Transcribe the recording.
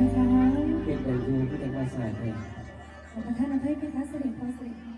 นะคะ เป็นแต่ดูที่แต่ว่าสายเลยขอบคุณท่านนะเพื่อนนคะเสด็จพ่อเสด็จ